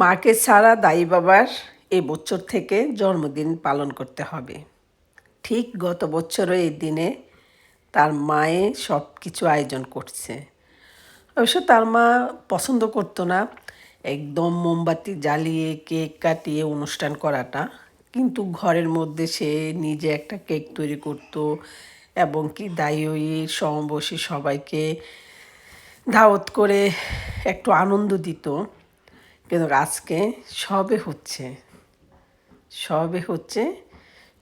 মাকে ছাড়া দায়ী বাবার এ বছর থেকে জন্মদিন পালন করতে হবে। ঠিক গত বছরও এই দিনে তার মায়ে সব কিছু আয়োজন করছে। অবশ্য তার মা পছন্দ করতো না, একদম মোমবাতি জ্বালিয়ে কেক কাটিয়ে অনুষ্ঠান করাটা। কিন্তু ঘরের মধ্যে সে নিজে একটা কেক তৈরি করতো এবং কি দায়ী সমবসী সবাইকে দাওয়াত করে একটু আনন্দ দিত। কিন্তু আজকে সবে হচ্ছে। সবে হচ্ছে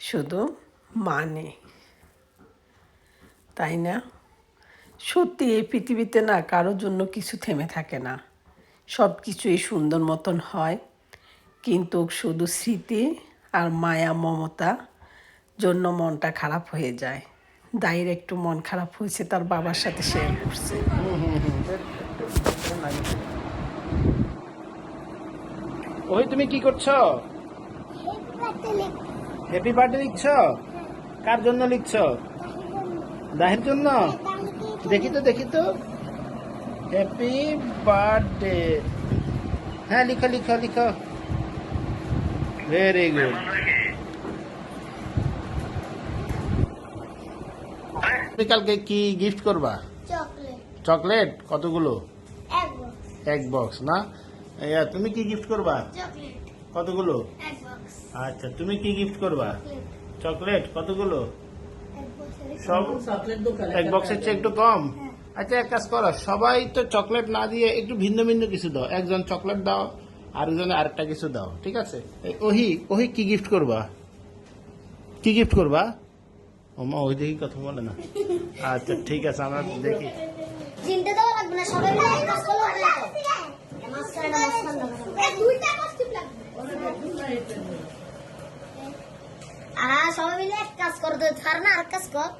শুধু মানে। তাই না? সত্যি এই পৃথিবীতে না কারোর জন্য কিছু থেমে থাকে না। সব কিছুই সুন্দর মতন হয়। কিন্তু শুধু স্মৃতি আর মায়া, মমতা জন্য মনটা খারাপ হয়ে যায়। দায়ের একটু মন খারাপ হয়েছে, তার বাবার সাথে শেয়ার করছে। ওই তুমি কি করছ? Happy birthday লিখছ? কার জন্য লিখছ? দাহের জন্য? দেখি তো দেখি তো। হ্যাপি বার্থডে হ্যাঁ লিখো লিখো লিখো। ভেরি গুড কালকে কি গিফট করবা? চকলেট। চকলেট? কতগুলো? এক বক্স না? তুমি কি গিফট করবা? কতগুলো? আচ্ছা তুমি কি গিফট করবা? চকলেট কতগুলো? সব এক বক্সের চেয়ে একটু কম? আচ্ছা এক কাজ করো সবাই তো চকলেট না দিয়ে একটু ভিন্ন ভিন্ন কিছু দাও। একজন চকলেট দাও আরেকজনে আরেকটা কিছু দাও ঠিক আছে? এই ওহি ওহি কি গিফট করবা? কি গিফট করবা? ওমা ওই দেখি কথা বলে না। আচ্ছা ঠিক আছে আমরা দেখি। তিনটে দেওয়া লাগবে না সবাই সবাই মিলে এক কাজ করো তো না আর কাজ কর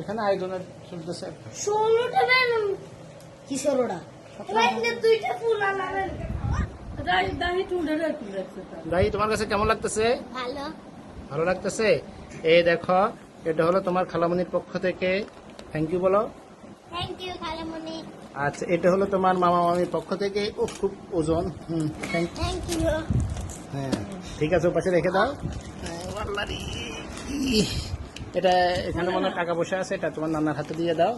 এখানে আয়োজনের চলতেছে। ষোলোটা বেলুন কি ষোলোটা দুইটা ফুল আনাবেন তোমার কাছে কেমন লাগতেছে? ভালো। ভালো লাগতেছে? এই দেখো এটা হলো তোমার খালামনির পক্ষ থেকে। থ্যাংক ইউ বলো। থ্যাংক ইউ খালামণি। আচ্ছা এটা হলো তোমার মামা মামির পক্ষ থেকে। ও খুব ওজন। হুম থ্যাংক থ্যাংক ইউ হ্যাঁ ঠিক আছে ও পাশে রেখে দাও। ইহ, এটা এখানে মনে হয় টাকা পয়সা আছে এটা তোমার নানার হাতে দিয়ে দাও।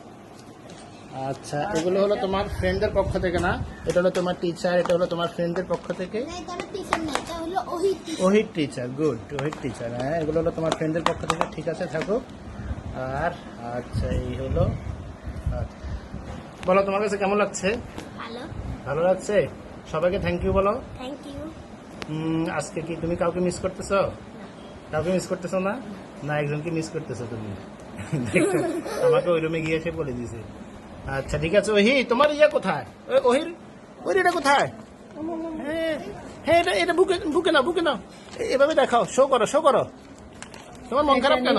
আচ্ছা এগুলো হলো তোমার ফ্রেন্ডদের পক্ষ থেকে না? এটা হলো তোমার টিচার এটা হলো তোমার ফ্রেন্ডদের পক্ষ থেকে। হলো ওহি ওহির টিচার গুড ওহির টিচার হ্যাঁ এগুলো হলো তোমার ফ্রেন্ডের পক্ষ থেকে ঠিক আছে থাকো। আর আচ্ছা এই হলো আচ্ছা। বলো তোমার কাছে কেমন লাগছে? ভালো। ভালো লাগছে? সবাইকে থ্যাংক ইউ বলো। থ্যাংক ইউ আজকে কি তুমি কাউকে মিস করতেছো? কাউকে মিস করতেছো না? না। একজনকে মিস করতেছো তুমি। আমাকে ওই রুমে গিয়ে এসে বলে দিছে আচ্ছা ঠিক আছে ওহি তোমার ইয়ে কোথায়? ওহির? ওই এটা কোথায়? হ্যাঁ। হ্যাঁ এটা এটা বুকে বুকে নাও বুকে নাও। এ- এভাবে দেখাও শো করো শো করো। তোমার মন খারাপ কেন?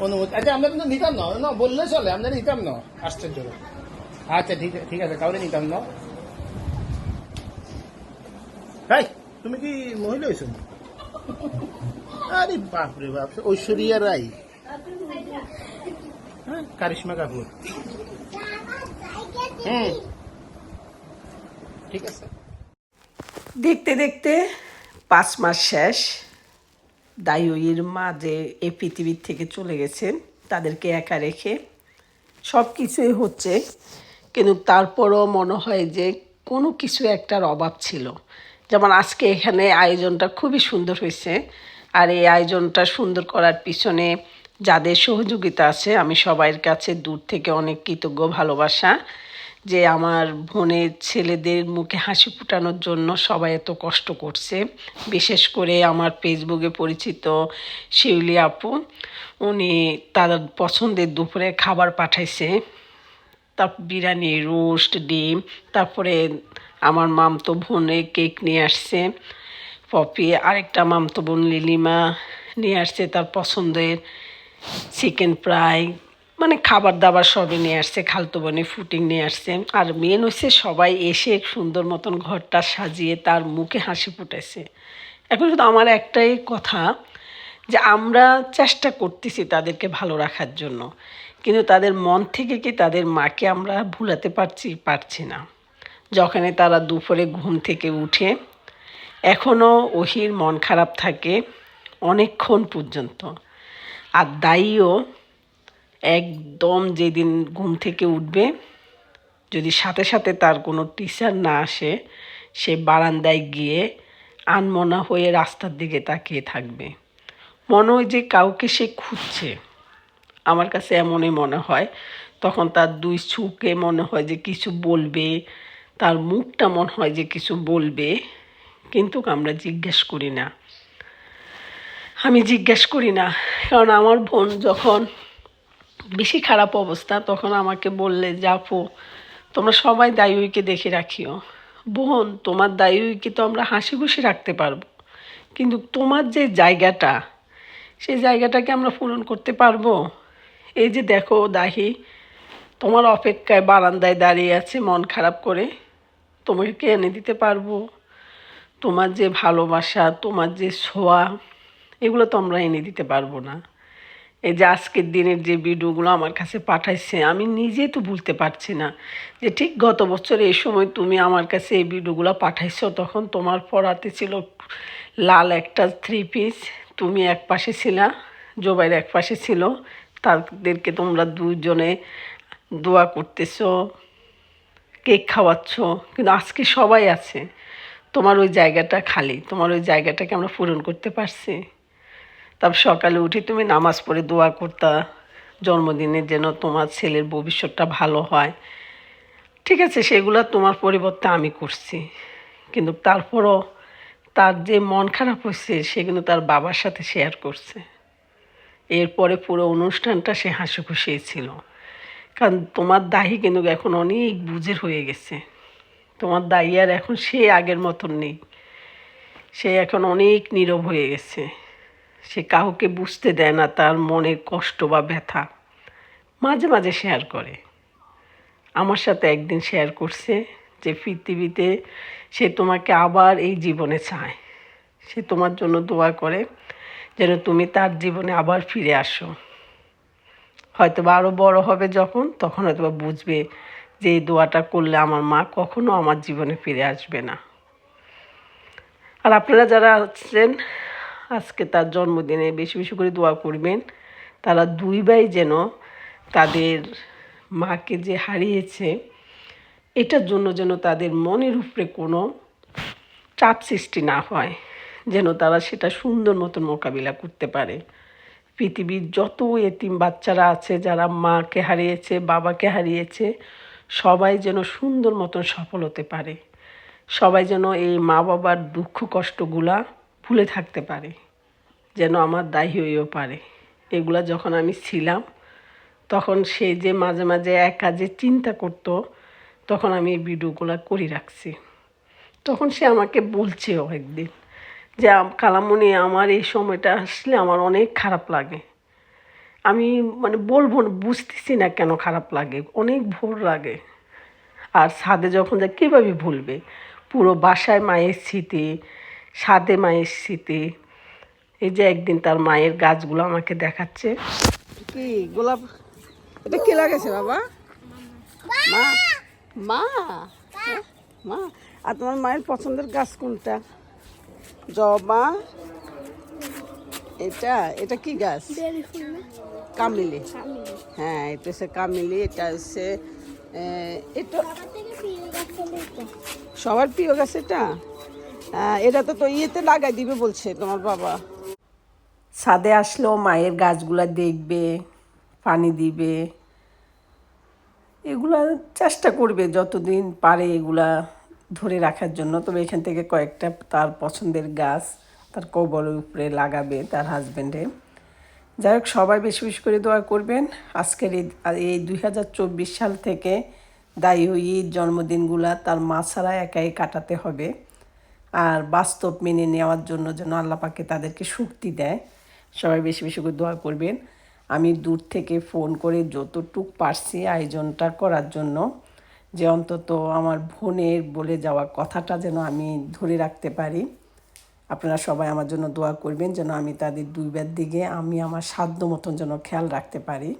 অনুমতি আচ্ছা আমরা কিন্তু নিতাম না। না বললে চলে আমরা নিতাম না। আশ্চর্য আচ্ছা ঠিক আছে ঠিক আছে কাউরে নিতাম না। হাই তুমি কি মহিলা হয়েছো? আরে বাপ রে বাপ ঐশ্বরিয়া রাই। হ্যাঁ কারিশ্মা কাপুর। হুম। ঠিক আছে। দেখতে দেখতে পাঁচ মাস শেষ। দায়ুইর মা যে এই পৃথিবীর থেকে চলে গেছেন, তাদেরকে একা রেখে সব কিছুই হচ্ছে। কিন্তু তারপরও মনে হয় যে কোনো কিছু একটার অভাব ছিল। যেমন আজকে এখানে আয়োজনটা খুবই সুন্দর হয়েছে। আর এই আয়োজনটা সুন্দর করার পিছনে যাদের সহযোগিতা আছে, আমি সবাইয়ের কাছে দূর থেকে অনেক কৃতজ্ঞ, ভালোবাসা। যে আমার বোনের ছেলেদের মুখে হাসি ফুটানোর জন্য সবাই এত কষ্ট করছে। বিশেষ করে আমার ফেসবুকে পরিচিত শিউলি আপু। উনি তার পছন্দের দুপুরে খাবার পাঠাইছে। তারপর বিরিয়ানি, রোস্ট, ডিম, তারপরে আমার মামতো বোনে কেক নিয়ে আসছে। পপি, আরেকটা মামতো বোন লিলিমা নিয়ে আসছে তার পছন্দের চিকেন ফ্রাই। মানে খাবার দাবার সবই নিয়ে আসছে, খালতো বনে ফুটিং নিয়ে আসছে। আর মেন হচ্ছে সবাই এসে সুন্দর মতন ঘরটা সাজিয়ে তার মুখে হাসি ফুটেছে এখন শুধু আমার একটাই কথা যে আমরা চেষ্টা করতেছি তাদেরকে ভালো রাখার জন্য, কিন্তু তাদের মন থেকে কি তাদের মাকে আমরা ভুলাতে পারছি পারছি না। যখনই তারা দুপুরে ঘুম থেকে উঠে এখনও ওহির মন খারাপ থাকে অনেকক্ষণ পর্যন্ত। আর দাইও একদম যেদিন ঘুম থেকে উঠবে, যদি সাথে সাথে তার কোনো টিচার না আসে, সে বারান্দায় গিয়ে আনমনা হয়ে রাস্তার দিকে তাকিয়ে থাকবে। মনে হয় যে কাউকে সে খুঁজছে। আমার কাছে এমনই মনে হয়। তখন তার দুই চোখে মনে হয় যে কিছু বলবে, তার মুখটা মনে হয় যে কিছু বলবে, কিন্তু আমরা জিজ্ঞেস করি না। আমি জিজ্ঞেস করি না। কারণ আমার বোন যখন বেশি খারাপ অবস্থা, তখন আমাকে বললে, যে তোমরা সবাই দায়ুইকে দেখে রাখিও। বোন, তোমার দায়ুইকে তো আমরা হাসি খুশি রাখতে পারব। কিন্তু তোমার যে জায়গাটা, সেই জায়গাটাকে আমরা পূরণ করতে পারব? এই যে দেখো, দাহি, তোমার অপেক্ষায় বারান্দায় দাঁড়িয়ে আছে, মন খারাপ করে। তোমাকে এনে দিতে পারব। তোমার যে ভালোবাসা, তোমার যে ছোঁয়া, এগুলো তো আমরা এনে দিতে পারব না। এই যে আজকের দিনের যে ভিডিওগুলো আমার কাছে পাঠাইছে, আমি নিজে তো ভুলতে পারছি না যে ঠিক গত বছর এই সময় তুমি আমার কাছে এই ভিডিওগুলো পাঠাইছো, তখন তোমার পরাতে ছিল লাল একটা থ্রি পিস তুমি এক পাশে ছিলা, জোবাইর এক পাশে ছিল, তাদেরকে তোমরা দুজনে দোয়া করতেছো, কেক খাওয়াচ্ছ, কিন্তু আজকে সবাই আছে, তোমার ওই জায়গাটা খালি, তোমার ওই জায়গাটাকে আমরা পূরণ করতে পারছি। তারপর সকালে উঠে তুমি নামাজ পড়ে দোয়া করতা জন্মদিনের যেন তোমার ছেলের ভবিষ্যৎটা ভালো হয়। ঠিক আছে, সেগুলো তোমার পরিবর্তে আমি করছি। কিন্তু তারপরও তার যে মন খারাপ হয়েছে, সে কিন্তু তার বাবার সাথে শেয়ার করছে। এরপরে পুরো অনুষ্ঠানটা সে হাসি খুশি ছিল। কারণ তোমার দাহি কিন্তু এখন অনেক বুঝের হয়ে গেছে। তোমার দাহি আর এখন সে আগের মতন নেই। সে এখন অনেক নীরব হয়ে গেছে। সে কাউকে বুঝতে দেয় না তার মনের কষ্ট বা ব্যথা। মাঝে মাঝে শেয়ার করে। আমার সাথে একদিন শেয়ার করছে যে, পৃথিবীতে সে তোমাকে আবার এই জীবনে চায়। সে তোমার জন্য দোয়া করে যেন তুমি তার জীবনে আবার ফিরে আসো। হয়তো বা আরও বড় হবে যখন, তখন হয়তো বা বুঝবে যে, এই দোয়াটা করলে আমার মা কখনো আমার জীবনে ফিরে আসবে না। আর আপনারা যারা আছেন আজকে তার জন্মদিনে বেশি বেশি করে দোয়া করবেন। তারা দুই ভাই যেন তাদের মাকে যে হারিয়েছে, এটার জন্য যেন তাদের মনের উপরে কোনো চাপ সৃষ্টি না হয়, যেন তারা সেটা সুন্দর মতন মোকাবিলা করতে পারে। পৃথিবীর যত এতিম বাচ্চারা আছে, যারা মাকে হারিয়েছে, বাবাকে হারিয়েছে, সবাই যেন সুন্দর মতন সফল হতে পারে। সবাই যেন এই মা বাবার দুঃখ কষ্টগুলা ভুলে থাকতে পারে, যেন আমার দায়ী হয়েও পারে। এগুলা যখন আমি ছিলাম, তখন সে যে মাঝে মাঝে একা যে চিন্তা করতো, তখন আমি এই ভিডিওগুলো করে রাখছি। তখন সে আমাকে বলছেও একদিন যে কালামণি আমার এই সময়টা আসলে আমার অনেক খারাপ লাগে। আমি মানে বলব না, বুঝতেছি না কেন খারাপ লাগে, অনেক ভোর লাগে। আর ছাদে যখন যায় কীভাবে ভুলবে, পুরো বাসায় মায়ের স্মৃতি ছাদে মায়ের স্মৃতি এই যে একদিন তার মায়ের গাছগুলো আমাকে দেখাচ্ছে। কি গোলাপ? এটা কে লাগাইছে বাবা? মা মা হ্যাঁ? মা। আর তোমার মায়ের পছন্দের গাছ কোনটা? জবা এটা এটা কি গাছ? কামিলি। হ্যাঁ এটা হচ্ছে কামিলি এটা হচ্ছে এটা। সবার প্রিয় গাছ এটা? এটা তো তো ইয়েতে লাগাই দিবে বলছে তোমার বাবা। ছাদে আসলেও মায়ের গাছগুলা দেখবে, পানি দিবে। এগুলা চেষ্টা করবে যতদিন পারে এগুলা ধরে রাখার জন্য। তবে এখান থেকে কয়েকটা তার পছন্দের গাছ তার কবরের উপরে লাগাবে তার হাজব্যান্ডে যাই হোক, সবাই বেশি বেশি করে দোয়া করবেন। আজকের এই এই দুই হাজার চব্বিশ সাল থেকে দায়ী ঈদ জন্মদিনগুলা তার মা ছাড়া একাই কাটাতে হবে। আর বাস্তব মেনে নেওয়ার জন্য যেন আল্লাহ পাকে তাদেরকে শক্তি দেয়। সবাই বেশি বেশি করে দোয়া করবেন। আমি দূর থেকে ফোন করে যতটুক পারছি আয়োজনটা করার জন্য, যে অন্তত আমার বোনের বলে যাওয়া কথাটা যেন আমি ধরে রাখতে পারি। আপনারা সবাই আমার জন্য দোয়া করবেন যেন আমি তাদের দুইবার দিকে আমি আমার সাধ্য মতন যেন খেয়াল রাখতে পারি।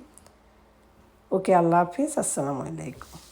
ওকে, আল্লাহ হাফিজ। আসসালামু আলাইকুম।